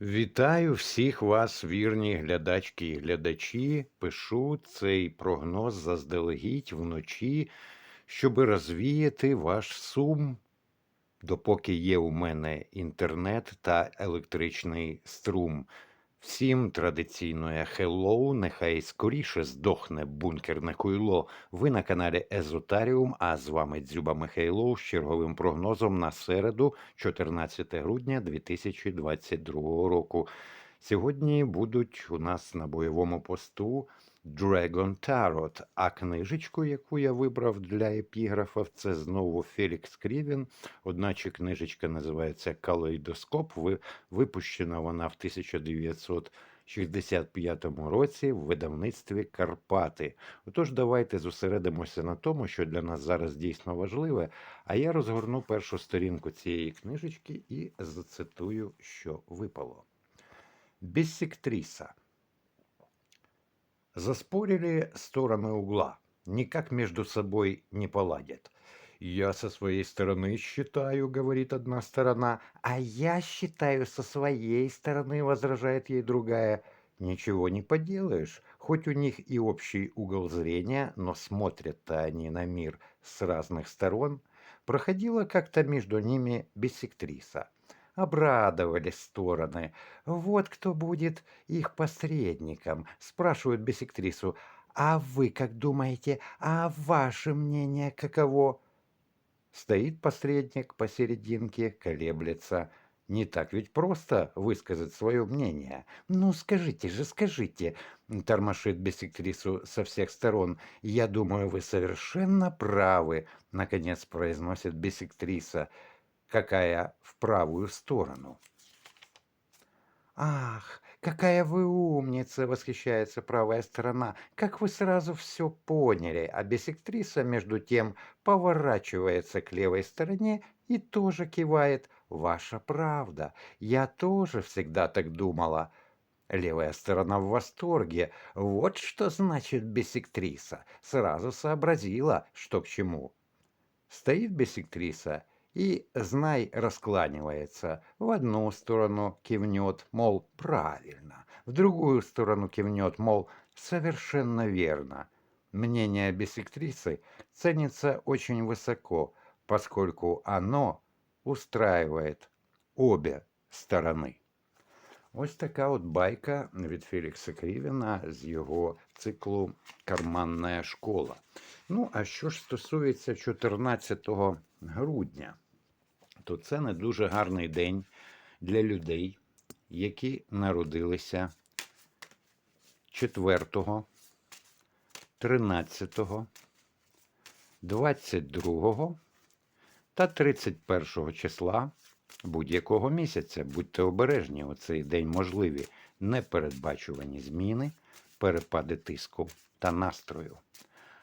Вітаю всіх вас, вірні глядачки і глядачі. Пишу цей прогноз заздалегідь вночі, щоби розвіяти ваш сум, допоки є у мене інтернет та електричний струм. Всім традиційно я хеллоу, нехай скоріше здохне бункерне куйло. Ви на каналі Езотаріум, а з вами Дзюба Михайлов з черговим прогнозом на середу, 14 грудня 2022 року. Сьогодні будуть у нас на бойовому посту Dragon Tarot, а книжечку, яку я вибрав для епіграфа, це знову Фелікс Крівін. Одначе книжечка називається Калейдоскоп. Випущена вона в 1965 році в видавництві Карпати. Отож, давайте зосередимося на тому, що для нас зараз дійсно важливе. А я розгорну першу сторінку цієї книжечки і зацитую, що випало. Бессектриса. Заспорили стороны угла, никак между собой не поладят. Я со своей стороны считаю, говорит одна сторона, а я считаю со своей стороны, возражает ей другая. Ничего не поделаешь, хоть у них и общий угол зрения, но смотрят-то они на мир с разных сторон. Проходила как-то между ними бисектриса. Обрадовались стороны. Вот кто будет их посредником, спрашивают бисектрису. А вы как думаете, а ваше мнение каково? Стоит посредник посерединке, колеблется. Не так ведь просто высказать свое мнение. Ну, скажите же, скажите, тормошит бисектрису со всех сторон. Я думаю, вы совершенно правы, наконец произносит бисектриса, какая в правую сторону. Ах, какая вы умница, восхищается правая сторона. Как вы сразу все поняли. А бисектриса, между тем, поворачивается к левой стороне и тоже кивает. Ваша правда. Я тоже всегда так думала. Левая сторона в восторге. Вот что значит бисектриса. Сразу сообразила, что к чему. Стоит бисектриса и, знай, раскланивается. В одну сторону кивнет, мол, правильно. В другую сторону кивнет, мол, совершенно верно. Мнение бисектрисы ценится очень высоко, поскольку оно устраивает обе сторони. Ось така от байка від Фелікса Крівіна з його циклу Карманна школа. Ну, а що ж стосується 14 грудня, то це не дуже гарний день для людей, які народилися 4, 13, 22 та 31 числа будь-якого місяця. Будьте обережні, у цей день можливі непередбачувані зміни, перепади тиску та настрою.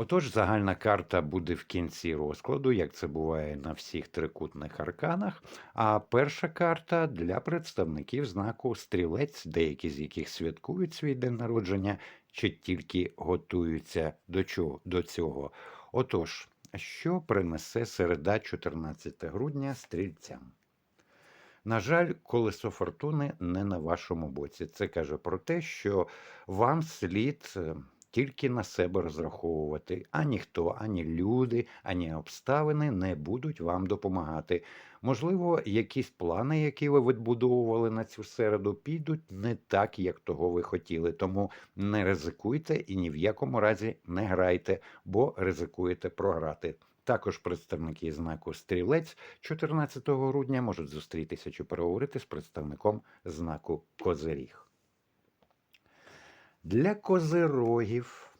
Отож, загальна карта буде в кінці розкладу, як це буває на всіх трикутних арканах. А перша карта для представників знаку стрілець, деякі з яких святкують свій день народження, чи тільки готуються до чого, до цього. Отож, що принесе середа 14 грудня стрільцям? На жаль, колесо фортуни не на вашому боці. Це каже про те, що вам слід е, тільки на себе розраховувати, а ніхто, ані люди, ані обставини не будуть вам допомагати. Можливо, якісь плани, які ви відбудовували на цю середу, підуть не так, як того ви хотіли. Тому не ризикуйте і ні в якому разі не грайте, бо ризикуєте програти. Також представники знаку стрілець 14 грудня можуть зустрітися чи переговорити з представником знаку Козиріг. Для козирогів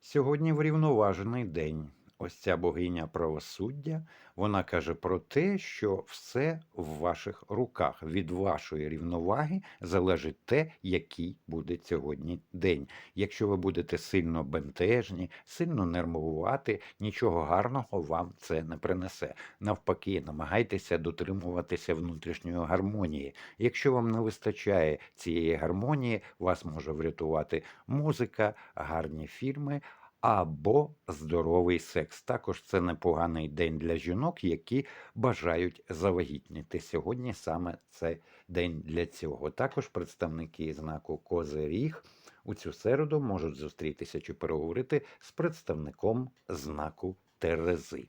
сьогодні врівноважений день. Ось ця богиня правосуддя, вона каже про те, що все в ваших руках. Від вашої рівноваги залежить те, який буде сьогодні день. Якщо ви будете сильно бентежні, сильно нервувати, нічого гарного вам це не принесе. Навпаки, намагайтеся дотримуватися внутрішньої гармонії. Якщо вам не вистачає цієї гармонії, вас може врятувати музика, гарні фільми або здоровий секс. Також це непоганий день для жінок, які бажають завагітніти. Сьогодні саме це день для цього. Також представники знаку Козиріг у цю середу можуть зустрітися чи переговорити з представником знаку Терези.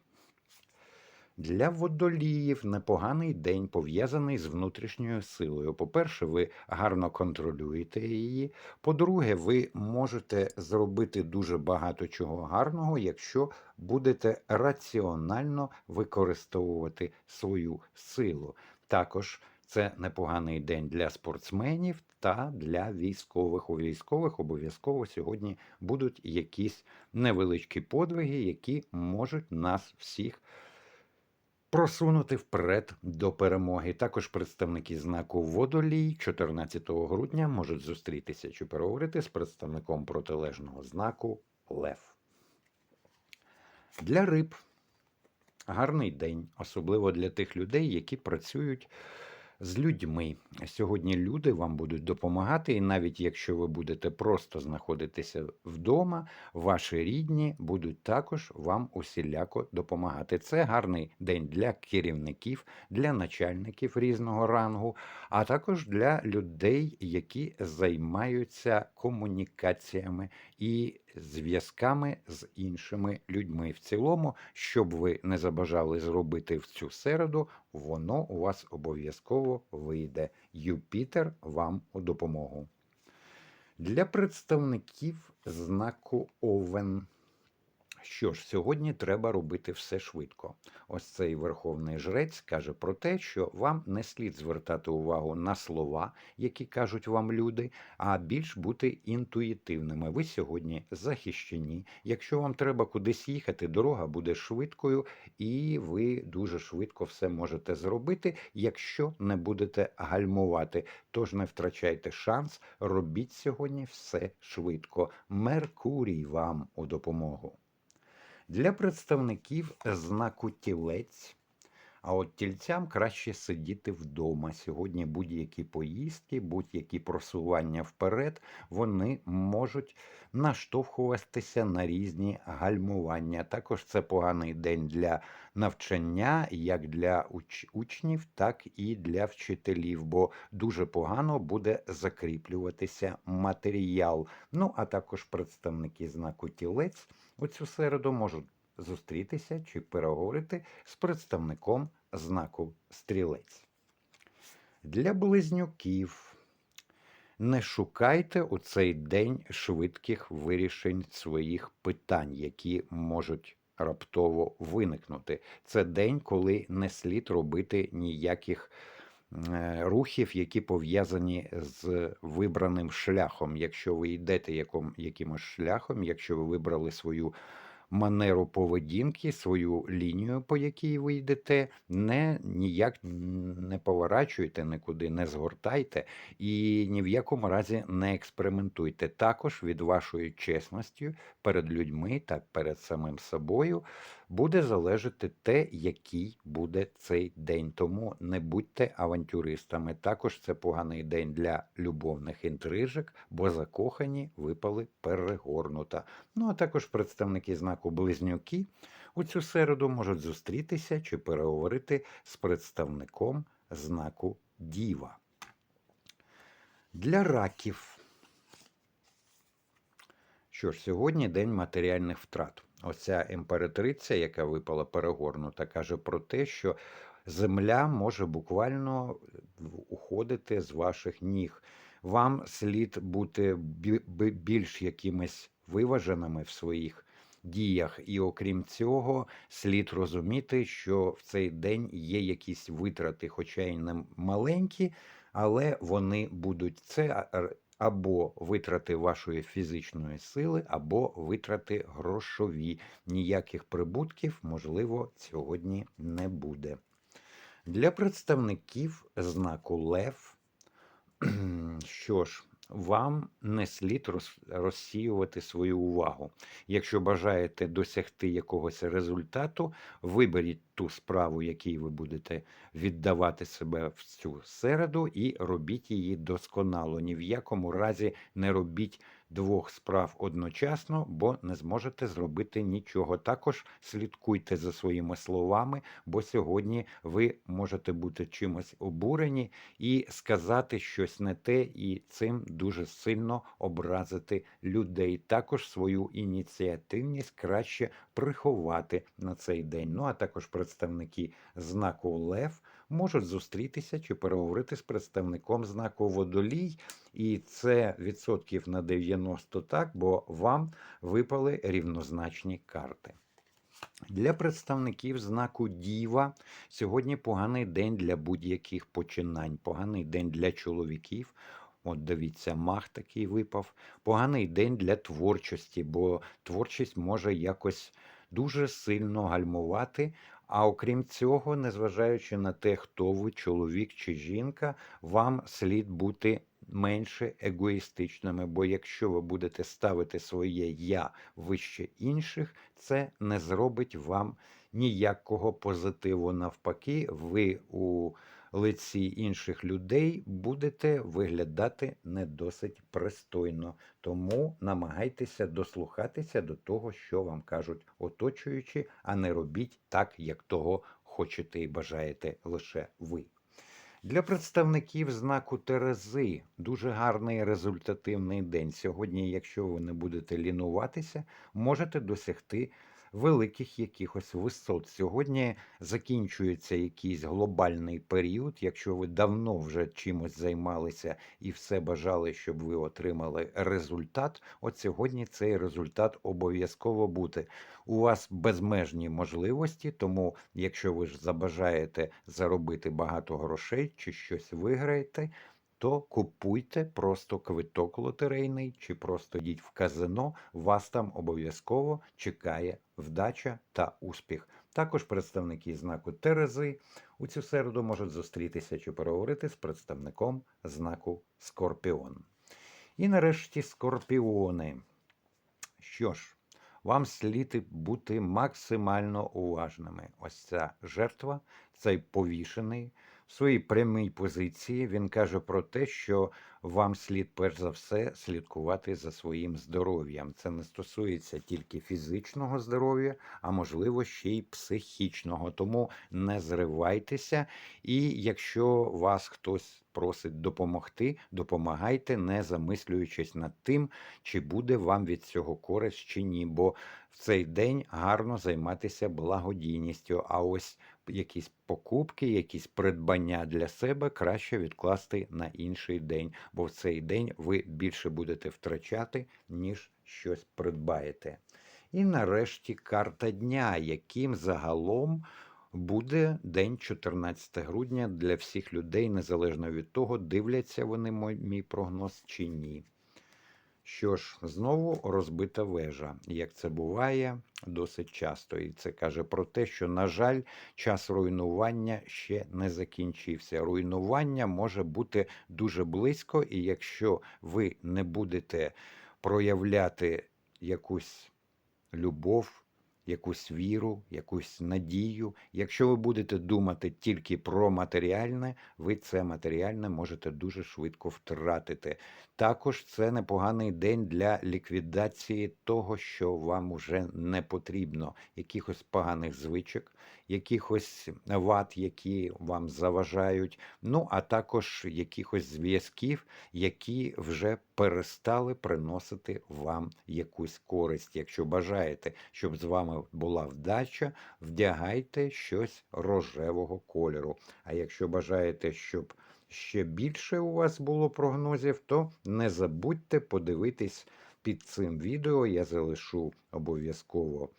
Для водоліїв непоганий день пов'язаний з внутрішньою силою. По-перше, ви гарно контролюєте її. По-друге, ви можете зробити дуже багато чого гарного, якщо будете раціонально використовувати свою силу. Також це непоганий день для спортсменів та для військових. У військових обов'язково сьогодні будуть якісь невеличкі подвиги, які можуть нас всіх просунути вперед до перемоги. Також представники знаку Водолій 14 грудня можуть зустрітися чи переговорити з представником протилежного знаку Лев. Для риб гарний день, особливо для тих людей, які працюють з людьми. Сьогодні люди вам будуть допомагати, і навіть якщо ви будете просто знаходитися вдома, ваші рідні будуть також вам усіляко допомагати. Це гарний день для керівників, для начальників різного рангу, а також для людей, які займаються комунікаціями і зв'язками з іншими людьми. В цілому, щоб ви не забажали зробити в цю середу, воно у вас обов'язково вийде. Юпітер вам у допомогу. Для представників знаку Овен. Що ж, сьогодні треба робити все швидко. Ось цей верховний жрець каже про те, що вам не слід звертати увагу на слова, які кажуть вам люди, а більш бути інтуїтивними. Ви сьогодні захищені. Якщо вам треба кудись їхати, дорога буде швидкою, і ви дуже швидко все можете зробити, якщо не будете гальмувати. Тож не втрачайте шанс, робіть сьогодні все швидко. Меркурій вам у допомогу. Для представників знаку тілець, а от тільцям краще сидіти вдома. Сьогодні будь-які поїздки, будь-які просування вперед, вони можуть наштовхуватися на різні гальмування. Також це поганий день для навчання, як для уч учнів, так і для вчителів, бо дуже погано буде закріплюватися матеріал. Ну, а також представники знаку тілець у цю середу можуть зустрітися чи переговорити з представником знаку стрілець. Для близнюків не шукайте у цей день швидких вирішень своїх питань, які можуть раптово виникнути. Це день, коли не слід робити ніяких е, рухів, які пов'язані з вибраним шляхом. Якщо ви йдете якимось шляхом, якщо ви вибрали свою манеру поведінки, свою лінію, по якій ви йдете, не ніяк не поворачуйте нікуди, не згортайте і ні в якому разі не експериментуйте. Також від вашої чесності перед людьми та перед самим собою буде залежати те, який буде цей день. Тому не будьте авантюристами. Також це поганий день для любовних інтрижок, бо закохані випали перегорнута. Ну а також представники знаку Близнюки у цю середу можуть зустрітися чи переговорити з представником знаку Діва. Для раків. Що ж, сьогодні день матеріальних втрат. Оця імператриця, яка випала перегорнута, каже про те, що земля може буквально уходити з ваших ніг. Вам слід бути більш якимись виваженими в своїх діях, і окрім цього, слід розуміти, що в цей день є якісь витрати, хоча й не маленькі, але вони будуть це або витрати вашої фізичної сили, або витрати грошові. Ніяких прибутків, можливо, сьогодні не буде. Для представників знаку Лев, що ж, вам не слід роз- розсіювати свою увагу. Якщо бажаєте досягти якогось результату, виберіть ту справу, якій ви будете віддавати себе в цю середу, і робіть її досконало. Ні в якому разі не робіть двох справ одночасно, бо не зможете зробити нічого. Також слідкуйте за своїми словами, бо сьогодні ви можете бути чимось обурені і сказати щось не те, і цим дуже сильно образити людей. Також свою ініціативність краще приховати на цей день. Ну а також представники знаку Лев можуть зустрітися чи переговорити з представником знаку Водолій. І це відсотків на 90 так, бо вам випали рівнозначні карти. Для представників знаку Діва сьогодні поганий день для будь-яких починань, поганий день для чоловіків. От дивіться, мах такий випав. Поганий день для творчості, бо творчість може якось дуже сильно гальмувати. А окрім цього, незважаючи на те, хто ви, чоловік чи жінка, вам слід бути менше егоїстичними. Бо якщо ви будете ставити своє я вище інших, це не зробить вам ніякого позитиву. Навпаки, ви у лиці інших людей будете виглядати не досить пристойно. Тому намагайтеся дослухатися до того, що вам кажуть оточуючі, а не робіть так, як того хочете і бажаєте лише ви. Для представників знаку Терези дуже гарний результативний день. Сьогодні, якщо ви не будете лінуватися, можете досягти великих якихось висот. Сьогодні закінчується якийсь глобальний період. Якщо ви давно вже чимось займалися і все бажали, щоб ви отримали результат. От сьогодні цей результат обов'язково буде. У вас безмежні можливості, тому якщо ви ж забажаєте заробити багато грошей чи щось виграєте. То купуйте просто квиток лотерейний чи просто йдіть в казино, вас там обов'язково чекає вдача та успіх. Також представники знаку Терези у цю середу можуть зустрітися чи переговорити з представником знаку Скорпіон. І нарешті скорпіони. Що ж, вам слід бути максимально уважними. Ось ця жертва, цей повішений своїй прямій позиції. Він каже про те, що вам слід перш за все слідкувати за своїм здоров'ям. Це не стосується тільки фізичного здоров'я, а можливо ще й психічного. Тому не зривайтеся. І якщо вас хтось просить допомогти, допомагайте, не замислюючись над тим, чи буде вам від цього користь чи ні. Бо в цей день гарно займатися благодійністю. А ось якісь покупки, якісь придбання для себе краще відкласти на інший день, бо в цей день ви більше будете втрачати, ніж щось придбаєте. І нарешті карта дня, яким загалом буде день 14 грудня для всіх людей, незалежно від того, дивляться вони мій прогноз чи ні. Що ж, знову розбита вежа, як це буває досить часто. І це каже про те, що, на жаль, час руйнування ще не закінчився. Руйнування може бути дуже близько, і якщо ви не будете проявляти якусь любов, якусь віру, якусь надію, якщо ви будете думати тільки про матеріальне, ви це матеріальне можете дуже швидко втратити. Також це непоганий день для ліквідації того, що вам уже не потрібно, якихось поганих звичок, якихось вад, які вам заважають, ну а також якихось зв'язків, які вже перестали приносити вам якусь користь. Якщо бажаєте, щоб з вами була вдача, вдягайте щось рожевого кольору. А якщо бажаєте, щоб ще більше у вас було прогнозів, то не забудьте подивитись під цим відео. Я залишу обов'язково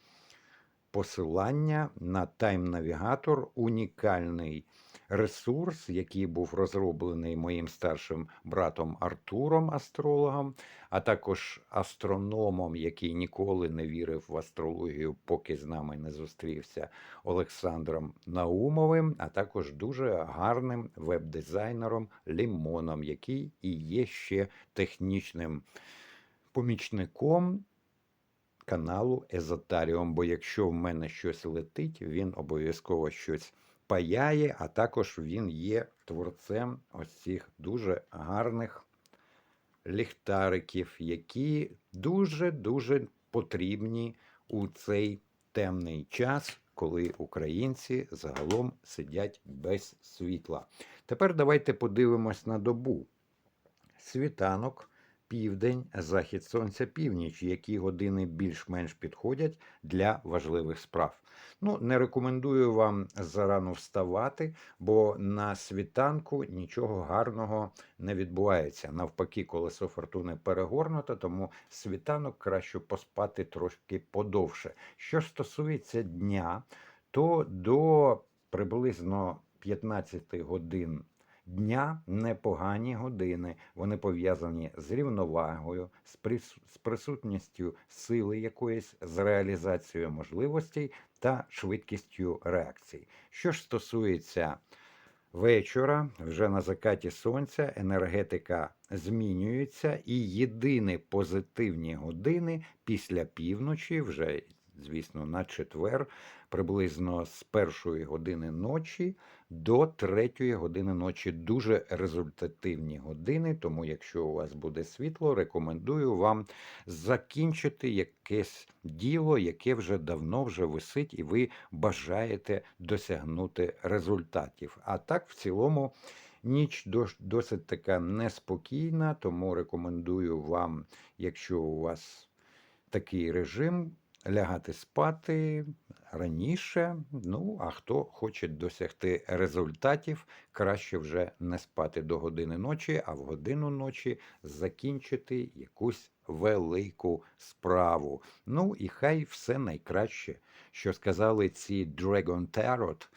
посилання на тайм-навігатор, унікальний ресурс, який був розроблений моїм старшим братом Артуром, астрологом, а також астрономом, який ніколи не вірив в астрологію, поки з нами не зустрівся Олександром Наумовим, а також дуже гарним веб-дизайнером Лімоном, який і є ще технічним помічником каналу Езотаріум. Бо якщо в мене щось летить, він обов'язково щось паяє, а також він є творцем ось цих дуже гарних ліхтариків, які дуже-дуже потрібні у цей темний час, коли українці загалом сидять без світла. Тепер давайте подивимось на добу. Світанок, південь, захід сонця, північ, які години більш-менш підходять для важливих справ. Ну, не рекомендую вам зарано вставати, бо на світанку нічого гарного не відбувається. Навпаки, колесо фортуни перегорнуто, тому світанок краще поспати трошки подовше. Що стосується дня, то до приблизно 15 годин дня непогані години. Вони пов'язані з рівновагою, з, прис... з присутністю сили якоїсь, з реалізацією можливостей та швидкістю реакцій. Що ж стосується вечора, вже на закаті сонця енергетика змінюється, і єдині позитивні години після півночі, вже, звісно, на четвер, приблизно з першої години ночі до третьої години ночі. Дуже результативні години. Тому, якщо у вас буде світло, рекомендую вам закінчити якесь діло, яке вже давно вже висить, і ви бажаєте досягнути результатів. А так, в цілому. Ніч досить така неспокійна, тому рекомендую вам, якщо у вас такий режим, лягати спати раніше. Ну, а хто хоче досягти результатів, краще вже не спати до години ночі, а в годину ночі закінчити якусь велику справу. Ну і хай все найкраще, що сказали ці Dragon Tarot,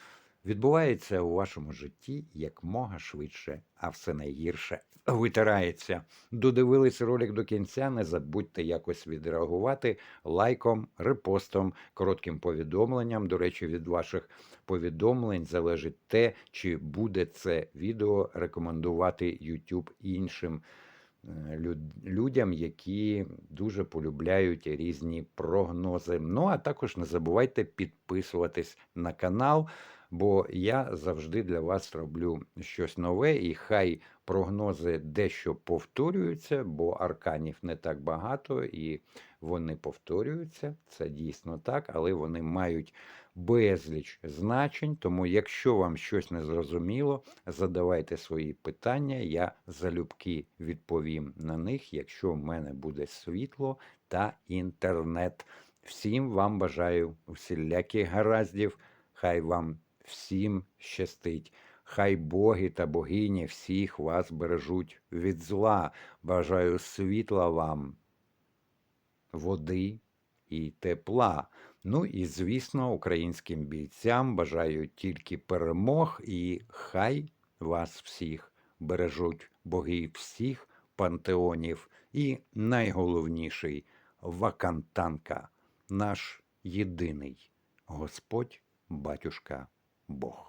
відбувається у вашому житті якмога швидше, а все найгірше витирається. Додивились ролик до кінця. Не забудьте якось відреагувати лайком, репостом, коротким повідомленням. До речі, від ваших повідомлень залежить те, чи буде це відео рекомендувати YouTube іншим. Е, людям, які дуже полюбляють різні прогнози. Ну а також не забувайте підписуватись на канал бо я завжди для вас роблю щось нове, і хай прогнози дещо повторюються, бо арканів не так багато, і вони повторюються. Це дійсно так, але вони мають безліч значень. Тому, якщо вам щось не зрозуміло, задавайте свої питання, я залюбки відповім на них, якщо в мене буде світло та інтернет. Всім вам бажаю всіляких гараздів. Хай вам всім щастить. Хай боги та богині всіх вас бережуть від зла. Бажаю світла вам, води і тепла. Ну і, звісно, українським бійцям бажаю тільки перемог, і хай вас всіх бережуть боги всіх пантеонів. І найголовніший вакантанка, наш єдиний Господь, батюшка. Бог.